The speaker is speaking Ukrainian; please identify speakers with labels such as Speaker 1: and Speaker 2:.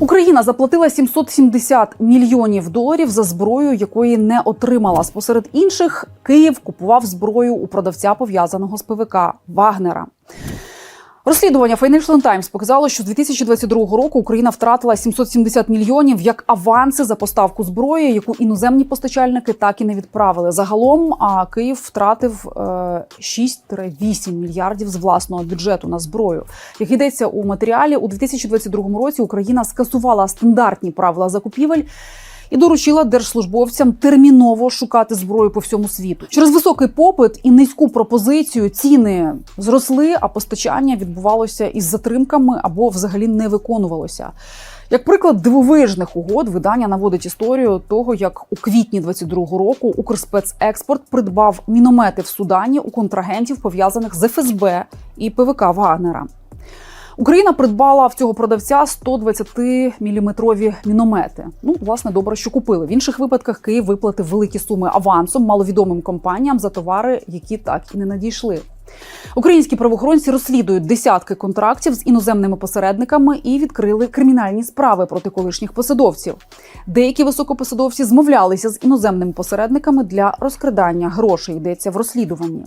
Speaker 1: Україна заплатила 770 мільйонів доларів за зброю, якої не отримала. Спосеред інших Київ купував зброю у продавця пов'язаного з ПВК Вагнера. Розслідування Financial Times показало, що з 2022 року Україна втратила 770 мільйонів як аванси за поставку зброї, яку іноземні постачальники так і не відправили. Загалом а Київ втратив е, 6-8 мільярдів з власного бюджету на зброю. Як йдеться у матеріалі, у 2022 році Україна скасувала стандартні правила закупівель. І доручила держслужбовцям терміново шукати зброю по всьому світу. Через високий попит і низьку пропозицію ціни зросли, а постачання відбувалося із затримками або взагалі не виконувалося. Як приклад дивовижних угод, видання наводить історію того, як у квітні 22-го року Укрспецекспорт придбав міномети в Судані у контрагентів, пов'язаних з ФСБ і ПВК Вагнера. Україна придбала в цього продавця 120-мм міномети. Ну, власне, добре, що купили. В інших випадках Київ виплатив великі суми авансом маловідомим компаніям за товари, які так і не надійшли. Українські правоохоронці розслідують десятки контрактів з іноземними посередниками і відкрили кримінальні справи проти колишніх посадовців. Деякі високопосадовці змовлялися з іноземними посередниками для розкрадання грошей. Йдеться в розслідуванні.